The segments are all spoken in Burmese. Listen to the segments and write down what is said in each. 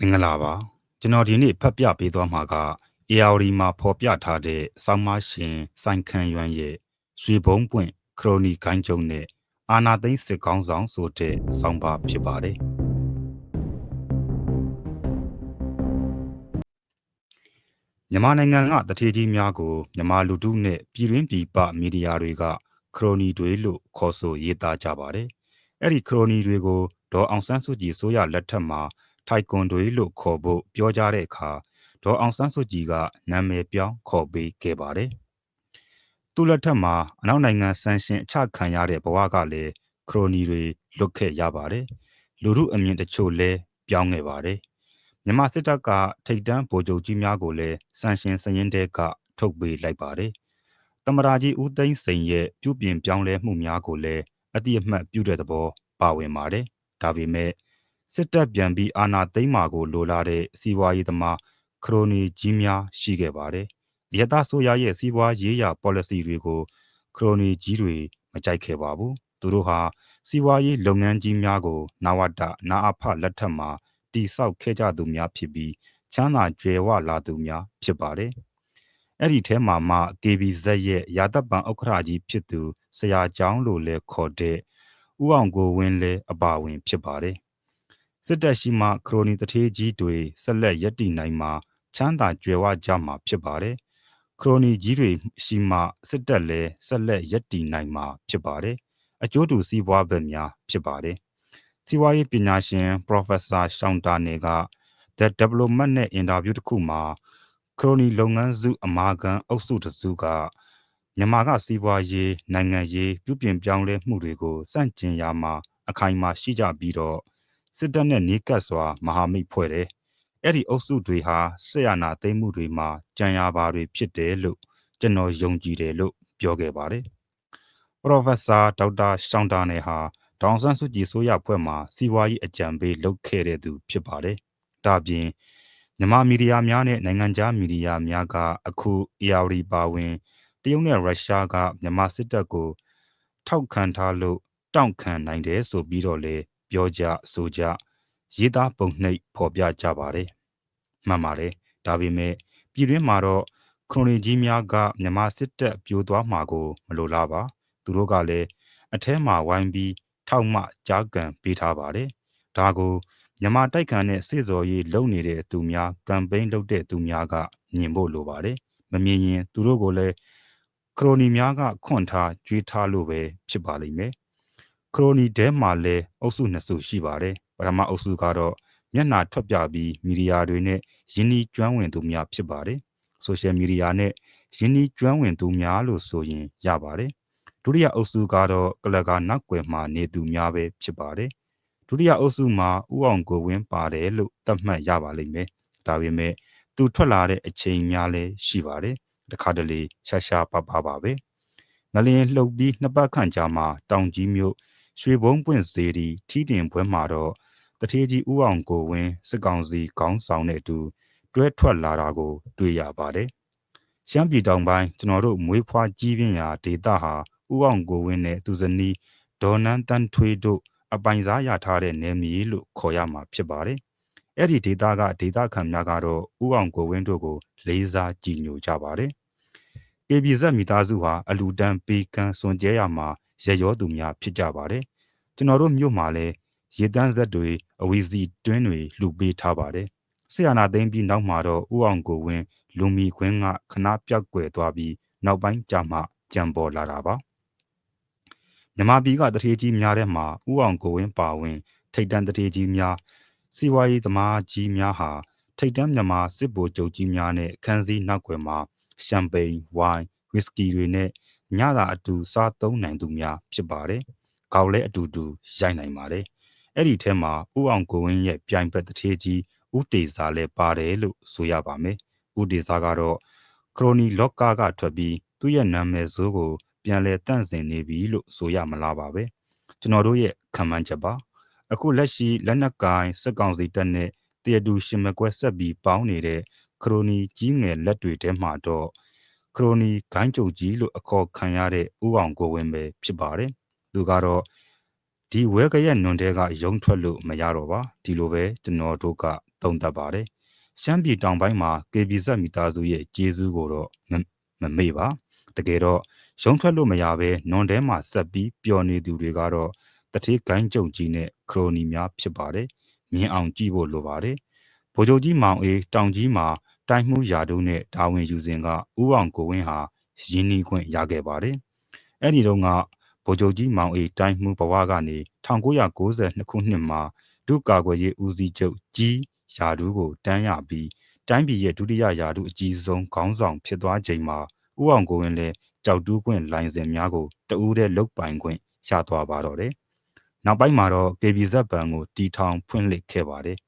မင်္ဂလာပါကျွန်တော်ဒီနေ့ဖတ်ပြပေးသွားမှာက ARD မှာဖော်ပြထားတဲ့စောင်းမရှင်စိုင်ခန့်ရွမ်းရဲ့ရွှေဘုံပွင့်ခရိုနီဂိုင်းကျုံနဲ့အာနာသိန်းစစ်ကောင်းဆောင်ဆိုတဲ့စောင်းပါဖြစ်ပါတယ်မြန်မာနိုင်ငံကတထေးကြီးများကိုမြန်မာလူထုနဲ့ပြည်တွင်းပြည်ပမီဒီယာတွေကခရိုနီတွေလို့ခေါ်ဆိုရေးသားကြပါတယ်အဲ့ဒီခရိုနီတွေကိုဒေါ်အောင်ဆန်းစုကြည်ဆိုရလက်ထက်မှာ ထိုက်ကွန်တွေလို့ခေါ်ဖို့ပြောကြတဲ့အခါဒေါ်အောင်ဆန်းစုကြည်ကနာမည်ပြောင်းခေါ်ပေးခဲ့ပါတယ်။သူ့လက်ထက်မှာအနောက်နိုင်ငံဆန်ရှင်အချခံရတဲ့ဘဝကလည်းခရိုနီတွေလွတ်ခဲ့ရပါတယ်။လူမှုအမြင်တချို့လည်းပြောင်းခဲ့ပါတယ်။မြန်မာစစ်တပ်ကထိတ်တန်းဗိုလ်ချုပ်ကြီးများကိုလည်းဆန်ရှင်စရင်တဲကထုတ်ပေးလိုက်ပါတယ်။တမရာကြီးဦးသိန်းစိန်ရဲ့ပြုပြင်ပြောင်းလဲမှုများကိုလည်းအတိအမှတ်ပြုတဲ့သဘောပါဝင်ပါတယ်။ဒါပေမဲ့ စစ်တပ်ပြန်ပြီးအာဏာသိမ်းမှာကိုလိုလားတဲ့စီးပွားရေးသမားခရိုနီကြီးများရှိခဲ့ပါတယ်။အယက်သားဆိုရရဲ့စီးပွားရေးရာ policy တွေကိုခရိုနီကြီးတွေမကြိုက်ခဲ့ပါဘူး။သူတို့ဟာစီးပွားရေးလုပ်ငန်းကြီးများကိုနဝတနာအဖလက်ထက်မှာတိဆောက်ခဲ့ကြသူများဖြစ်ပြီးချမ်းသာကြွယ်ဝလာသူများဖြစ်ပါတယ်။အဲ့ဒီထဲမှာမှ KBZ ရဲ့ရာတပ်ပံဥက္ကဋ္ဌကြီးဖြစ်သူဆရာကျောင်းလို့လဲခေါ်တဲ့ဥအောင်ကိုဝင်းလဲအပါဝင်ဖြစ်ပါတယ် စစ်တပ်ရှိမှခရိုနီတထေးကြီးတွေဆက်လက်ရပ်တည်နိုင်မှာချမ်းသာကြွယ်ဝကြမှာဖြစ်ပါတယ်ခရိုနီကြီးတွေရှိမှစစ်တပ်လည်းဆက်လက်ရပ်တည်နိုင်မှာဖြစ်ပါတယ်အကျိုးတူစီးပွားဘက်များဖြစ်ပါတယ်စီးပွားရေးပညာရှင် Professor ရှောင်းတာနေက The Development နဲ့ interview တစ်ခုမှာခရိုနီလုပ်ငန်းစုအမာခံအုပ်စုတစုကမြန်မာကစီးပွားရေးနိုင်ငံရေးပြုပြင်ပြောင်းလဲမှုတွေကိုစန့်ကျင်ရမှာအခိုင်အမာရှိကြပြီးတော့ စစ်တပ်နဲ့နေကပ်စွာ မဟာမိတ်ဖွဲ့တယ်။အဲ့ဒီအုပ်စုတွေဟာဆက်ရနာသိမ်းမှုတွေမှာ ကြံရပါတွေဖြစ်တယ်လို့ ကျွန်တော်ယုံကြည်တယ်လို့ ပြောခဲ့ပါတယ်။ Professor ဒေါက်တာရှောင်းတာနယ်ဟာ ဒေါန်ဆန်းစုကြည်ဆိုရဖွဲ့မှာ စီးပွားရေးအကြံပေး လုပ်ခဲ့တဲ့သူ ဖြစ်ပါတယ်။ဒါပြင် မြန်မာမီဒီယာများနဲ့ နိုင်ငံခြားမီဒီယာများက အခု ARD ပါဝင် တရုတ်နဲ့ ရုရှားက မြန်မာစစ်တပ်ကို ထောက်ခံထားလို့ တောင့်ခံနိုင်တယ်ဆိုပြီးတော့လေ ပြောကြဆိုကြရေးသားပုံနှိပ်ဖော်ပြကြပါတယ်မှန်ပါတယ်ဒါပေမဲ့ပြည်တွင်းမှာတော့ခရိုနီကြီးများကမြန်မာစစ်တပ်ပြိုသွားမှာကိုမလိုလားပါသူတို့ကလည်းအထဲမှာဝိုင်းပြီးထောက်မှကြားကန်ပေးထားပါတယ်ဒါကိုမြန်မာတိုက်ခံတဲ့စေစော်ရေးလုပ်နေတဲ့သူများကမ်ပိန်းလုပ်တဲ့သူများကမြင်ဖို့လိုပါတယ်မမြင်ရင်သူတို့ကိုလည်းခရိုနီများကခွန့်ထားကြွေးထားလို့ပဲဖြစ်ပါလိမ့်မယ် ခရိုနီတဲမှာလည်းအုပ်စုနှစ်စုရှိပါတယ်ပထမအုပ်စုကတော့မျက်နှာထွက်ပြပြီးမီဒီယာတွေနဲ့ယင်းနှီးကျွမ်းဝင်သူများဖြစ်ပါတယ်ဆိုရှယ်မီဒီယာနဲ့ယင်းနှီးကျွမ်းဝင်သူများလို့ဆိုရင်ရပါတယ်ဒုတိယအုပ်စုကတော့ကလကာနောက်ွယ်မှာနေသူများပဲဖြစ်ပါတယ်ဒုတိယအုပ်စုမှာဥအောင်ကိုဝင်းပါတယ်လို့သတ်မှတ်ရပါလိမ့်မယ်ဒါပေမဲ့သူထွက်လာတဲ့အချိန်များလည်းရှိပါတယ်တခါတလေရှာရှာပပပါပဲငလျင်လှုပ်ပြီးနှစ်ပတ်ခန့်ကြာမှာတောင်ကြီးမြို့ ရွှေဘုံပွင့်စေတီထီးတင်ပွဲမှာတော့တထေးကြီးဦးအောင်ကိုဝင်းစစ်ကောင်စီခေါင်းဆောင်တဲ့အတူတွဲထွက်လာတာကို တွေ့ရပါတယ်။ရှမ်းပြည်တောင်ပိုင်းကျွန်တော်တို့မွေးဖွားကြီးပြင်းရာဒေသဟာဦးအောင်ကိုဝင်းနဲ့သူဇနီးဒေါ်နန်းတန်းထွေးတို့အပိုင်စားရထားတဲ့နယ်မြေလို့ခေါ်ရမှာဖြစ်ပါတယ်။အဲ့ဒီဒေသကဒေသခံများကတော့ဦးအောင်ကိုဝင်းတို့ကို လေးစားကြည်ညိုကြပါတယ်။ KBZ မိသားစုဟာအလူတန်းပေကန်းစွန်ကျဲရမှာ ရရောသူများဖြစ်ကြပါတယ်ကျွန်တော်တို့မြို့မှာလည်းရေတန်းဆက်တွေအဝီစီတွင်းတွေလှူပေးထားပါတယ်ဆရာနာသိမ်းပြီးနောက်မှာတော့ဥအောင်ကိုဝင်းလူမီခွင်းကခဏပြောက်ကွယ်သွားပြီးနောက်ပိုင်းကြာမှကြံပေါ်လာတာပါမြမပြည်ကတထေးကြီးများထဲမှာဥအောင်ကိုဝင်းပါဝင် ထိတ်တန်းတထေးကြီးများစီဝါရေးသမားကြီးများဟာထိတ်တန်းမြန်မာစစ်ဗိုလ်ချုပ်ကြီးများနဲ့ခန်းစည်းနောက်ွယ်မှာရှမ်ပိန်ဝိုင်းဝီစကီတွေနဲ့ ညသာအတူစားသုံးနိုင်သူများဖြစ်ပါတယ်။ကောက်လဲအတူတူရိုက်နိုင်ပါတယ်။အဲ့ဒီထဲမှာဥအောင်ကိုဝင်းရဲ့ပြိုင်ဘက်တထေးကြီးဥတေစာလည်းပါတယ်လို့ဆိုရပါမယ်။ဥတေစာကတော့ခရိုနီလော့ကာကထွက်ပြီးသူ့ရဲ့နာမည်ဆိုးကိုပြန်လဲတန့်စင်နေပြီလို့ဆိုရမလားပါပဲ။ကျွန်တော်တို့ရဲ့ခံမှန်းချက်ပါ။အခုလက်ရှိလက်နက်ကိုင်စစ်ကောင်စီတပ်နဲ့တရတူရှင်မကွဲဆက်ပြီးပေါင်းနေတဲ့ခရိုနီကြီးငယ်လက်တွေထဲမှာတော့ ခရိုနီဂိုင်းကြုံကြီးလို့အခေါ်ခံရတဲ့ဥအောင်ကိုဝင်းပဲဖြစ်ပါတယ်။သူကတော့ဒီဝဲကရက်နွန်တဲကရုံထွက်လို့မရတော့ပါဒီလိုပဲကျွန်တော်တို့ကသုံးသပ်ပါတယ်ရှမ်းပြည်တောင်ပိုင်းမှာ KBZ မိသားစုရဲ့ကျေးဇူးကိုတော့မမမေ့ပါတကယ်တော့ရုံးထွက်လို့မရဘဲနွန်ထဲမှာဆက်ပြီးပျော်နေသူတွေကတော့တတိဂိုင်းကြုံကြီးနဲ့ခရိုနီများဖြစ်ပါတယ်မြင်အောင်ကြည့်ဖို့လိုပါတယ်ဗိုလ်ချုပ်ကြီးမောင်အေးတောင်ကြီးမှာ တိုင်းမှုရာတို့နဲ့ဒါဝင်ယူစဉ်ကဥအောင်ကိုဝင်းဟာရင်းနှီးခွင့်ရခဲ့ပါတယ်အဲ့ဒီတော့ကဗိုလ်ချုပ်ကြီးမောင်အေးတိုင်းမှုဘဝကနေ1992ခုနှစ်မှာဒုကာကွယ်ရေးဦးစီးချုပ်ကြီးယာဒူးကိုတန်းရပြီးတိုင်းပြည်ရဲ့ဒုတိယယာဒူးအကြီးဆုံးခေါင်းဆောင်ဖြစ်သွားချိန်မှာဥအောင်ကိုဝင်းလည်းကြောက်တူးခွင့်လိုင်စင်များကိုတဦးတည်းလုတ်ပိုင်ခွင့်ရသွားပါတော့တယ်။နောက်ပိုင်းမှာတော့ KBZ ဘဏ်ကိုတီထောင်ဖွင့်လှစ်ခဲ့ပါတယ်။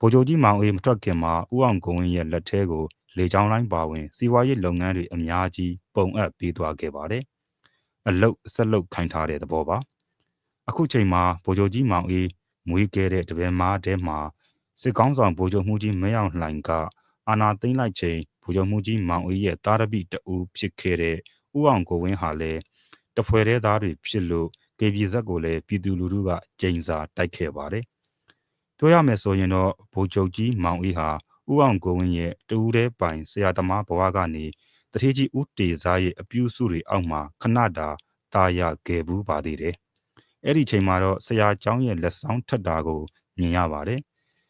ဗိုလ်ချုပ်ကြီးမောင်အေးမထွက်ခင်မှာဥအောင်ကိုဝင်းရဲ့လက်ထဲကိုလေချောင်းလိုင်းပါဝင်စီးပွားရေးလုပ်ငန်းတွေအများကြီးပုံအပ်ပေးသွားခဲ့ပါတယ်။အလုတ်ဆက်လုတ်ခိုင်းထားတဲ့သဘောပါ။အခုချိန်မှာဗိုလ်ချုပ်ကြီးမောင်အေးမွေးခဲ့တဲ့တပည့်မားတဲမှာစစ်ကောင်းဆောင်ဗိုလ်ချုပ်မှုကြီးမရောက်လှိုင်ကအာနာသိမ့်လိုက်ချိန်ဗိုလ်ချုပ်မှုကြီးမောင်အေးရဲ့တာရပိတအူဖြစ်ခဲ့တဲ့ဥအောင်ကိုဝင်းဟာလည်းတဖွဲတဲ့သားတွေဖြစ်လို့ကေပြည်ဇက်ကိုလည်းပြည်သူလူထုကကြိမ်စာတိုက်ခဲ့ပါတယ်။ ပြောရမယ်ဆိုရင်တော့ဗိုလ်ချုပ်ကြီးမောင်အေးဟာဦးအောင်ကိုဝင်းရဲ့တူးတဲ့ပိုင်ဆရာသမားဘဝကနေတတိကြီးဦးတေစားရဲ့အပြုစုတွေအောက်မှာခဏတာတာယာခဲ့ဘူးပါသေးတယ်။အဲ့ဒီချိန်မှာတော့ဆရာကျောင်းရဲ့လက်ဆောင်ထက်တာကိုမြင်ရပါတယ်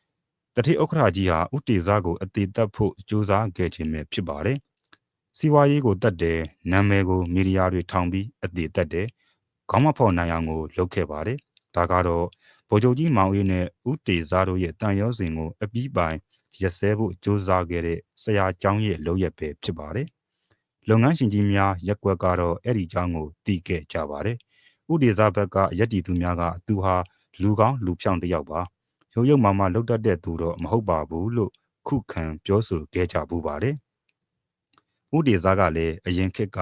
။တတိဥက္ခရာကြီးဟာဦးတေစားကိုအသေးသက်ဖို့ကြိုးစားခဲ့ခြင်းပဲဖြစ်ပါတယ်။စီဝါရေးကိုတတ်တယ်၊နာမည်ကိုမီဒီယာတွေထောင်ပြီးအသေးသက်တယ်၊ခေါင်းမဖော်နိုင်အောင်ကိုလုပ်ခဲ့ပါတယ်။ ဒါကတော့ဗိုလ်ချုပ်ကြီးမောင်အေးနဲ့ဦးတေစားတို့ရဲ့တန်ရောစဉ်ကိုအပြီးပိုင်ရက်စဲဖို့ကြိုးစားခဲ့တဲ့ဆရာကျောင်းရဲ့လုပ်ရက်ပဲဖြစ်ပါတယ်။လုပ်ငန်းရှင်ကြီးများရက်ွက်ကတော့အဲ့ဒီကျောင်းကိုတီးခဲ့ကြပါတယ်။ဦးတေစားဘက်ကရက်တီသူများကသူဟာလူကောင်းလူဖြောင့်တယောက်ပါ။ရုပ်ရုပ်မာမာလှုပ်တတ်တဲ့သူတော့မဟုတ်ပါဘူးလို့ခုခံပြောဆိုခဲ့ကြပူပါတယ်။ဦးတေစားကလည်းအရင်ခေတ်က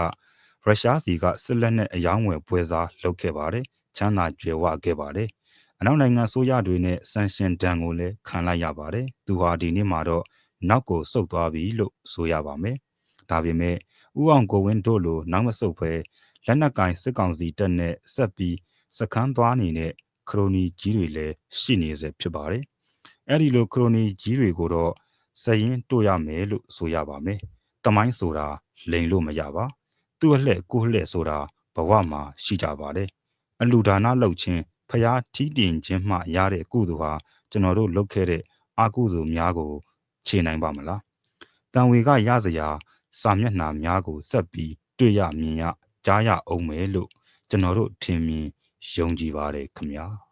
ရုရှားစီကစစ်လက်နဲ့အယောင်းဝယ်ပွဲစားလုပ်ခဲ့ပါတယ်။ ချမ်းသာကြွယ်ဝခဲ့ပါတယ်။အနောက်နိုင်ငံဆိုရတွေနဲ့ဆန်ရှင်ဒဏ်ကိုလည်းခံလိုက်ရပါတယ်။သူဟာဒီနေ့မှာတော့နောက်ကိုဆုတ်သွားပြီလို့ဆိုရပါမယ်။ဒါပေမဲ့ဥအောင်ကိုဝင်းတို့လိုနောက်မဆုတ်ပဲလက်နက်ကင်စစ်ကောင်စီတပ်နဲ့ဆက်ပြီးစခန်းသွားနေတဲ့ခရိုနီကြီးတွေလည်းရှိနေစေဖြစ်ပါတယ်။အဲ့ဒီလိုခရိုနီကြီးတွေကိုတော့စရင်တို့ရမယ်လို့ဆိုရပါမယ်။တမိုင်းဆိုတာလိန်လို့မရပါ။သူ့အလှဲ့ကိုလှဲ့ဆိုတာဘဝမှာရှိကြပါတယ်။ အလူဒါနလုပ်ခြင်းဖျားထီးတင်ခြင်းမှရတဲ့ကုသိုလ်ဟာကျွန်တော်တို့လုပ်ခဲ့တဲ့အကုသိုလ်များကို ခြေနိုင်ပါမလား။တန်ဝေကရစရာစာမျက်နှာများကိုဆက်ပြီးတွေ့ရမြင်ရကြားရအောင်မယ်လို့ကျွန်တော်တို့ထင်မြင်ယုံကြည်ပါတယ်ခင်ဗျာ။